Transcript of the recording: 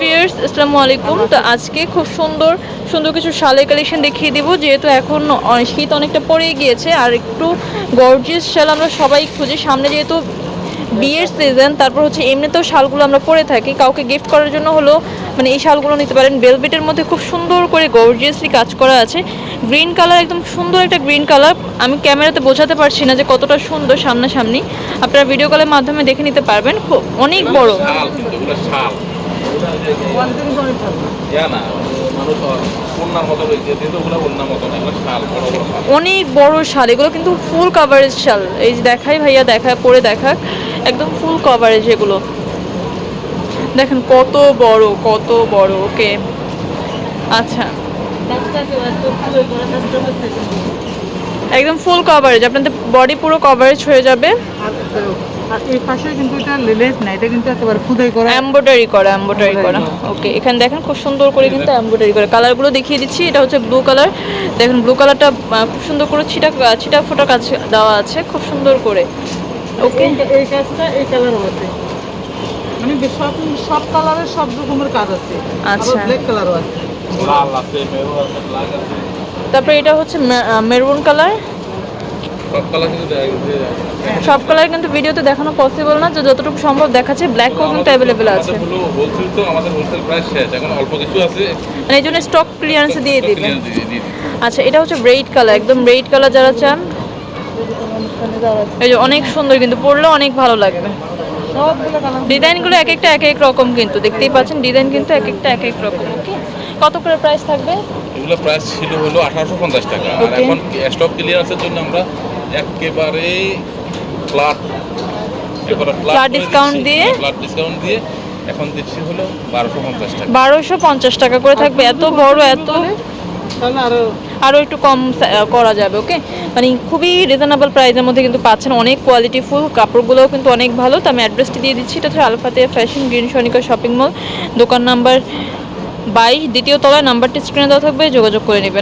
Viewers আসসালামু আলাইকুম। তো আজকে খুব সুন্দর সুন্দর কিছু শালের কালেকশন দেখিয়ে দিব, যেহেতু এখন শীত অনেকটা পড়ে গিয়েছে, আর একটু গর্জিয়াস শাল আমরা সবাই খুঁজি। সামনে যেহেতু বিয়ের সিজন তারপর হচ্ছে এমনিতেও শালগুলো আমরা পরে থাকি। কাউকে গিফট করার জন্য হলো মানে এই শালগুলো নিতে পারেন। বেলবেটের মধ্যে খুব সুন্দর করে গর্জিয়াসলি কাজ করা আছে। গ্রিন কালার একদম সুন্দর একটা গ্রিন কালার আমি ক্যামেরাতে বোঝাতে পারছি না যে কতটা সুন্দর সামনাসামনি। আপনারা ভিডিও কলের মাধ্যমে দেখে নিতে পারবেন। খুব অনেক বড়। অনেক বড় শাল, এগুলো কিন্তু ফুল কভারেজ শাল। এই যে দেখাই ভাইয়া, দেখায়, পরে দেখাক। একদম ফুল কভারেজ এগুলো। দেখেন কত বড় কত বড়, ওকে। আচ্ছা। একদম ফুল কভারেজ আপনাদের বডি পুরো কভারেজ হয়ে যাবে। আর এই পাশে কিন্তু এটা লেস না এটা কিন্তু একেবারে খুদাই করা। এমব্রয়ডারি করা এমব্রয়ডারি করা। ওকে এখানে দেখেন খুব সুন্দর করে কিন্তু এমব্রয়ডারি করা। কালারগুলো দেখিয়ে দিচ্ছি এটা হচ্ছে ব্লু কালার দেখেন ব্লু কালারটা খুব সুন্দর করে ছিটা ছিটা ফোটা কাজ দেওয়া আছে খুব সুন্দর করে। ওকে এই- এই কাজটা এই কালারও আছে। মানে সব সব কালারের সব রকমের কাজ আছে। আচ্ছা। ব্ল্যাক কালারও আছে। লাল আছে মেরুন আছে ব্ল্যাক আছে। তারপরে এটা হচ্ছে মেরুন কালার সব কালার কিন্তু ভিডিওতে দেখানো পসিবল না যে যতটুকু সম্ভব দেখাচ্ছে ব্ল্যাকও কিন্তু অ্যাভেলেবেল আছে। হোলসেল তো আমাদের হোলসেল প্রাইস শেষ। এখন অল্প কিছু আছে। মানে এই জন্য স্টক ক্লিয়ারেন্সে দিয়ে দিবেন। আচ্ছা এটা হচ্ছে ব্রেড কালার একদম ব্রেড কালার যারা চান এই যে অনেক সুন্দর কিন্তু পরলেও অনেক ভালো লাগবে ডিজাইনগুলো এক একটা এক এক রকম কিন্তু দেখতেই পাচ্ছেন ডিজাইন কিন্তু এক একটা এক এক রকম ওকে কত করে প্রাইস থাকবে? এগুলো প্রাইস ছিল হলো আঠারোশো পঞ্চাশ টাকা। আর এখন স্টক ক্লিয়ারেন্সের জন্য আমরা একেবারে ফ্ল্যাট Flat discount দিয়ে? ফ্ল্যাট ডিসকাউন্ট দিয়ে এখন দিচ্ছি হলো বারোশো পঞ্চাশ টাকা। বারোশো পঞ্চাশ টাকা করে থাকবে। এত বড় এত আরও একটু কম করা যাবে ওকে মানে খুবই রিজনেবল প্রাইসের মধ্যে কিন্তু পাচ্ছেন অনেক কোয়ালিটি ফুল। কাপড়গুলোও কিন্তু অনেক ভালো। তো আমি অ্যাড্রেসটি দিয়ে দিচ্ছি। এটা হচ্ছে আলফাতে ফ্যাশন গ্রিন সনিকা শপিং মল দোকান নাম্বার বাইশ দ্বিতীয় তলায় নাম্বারটি স্ক্রিনে দেওয়া থাকবে। যোগাযোগ করে নেবেন।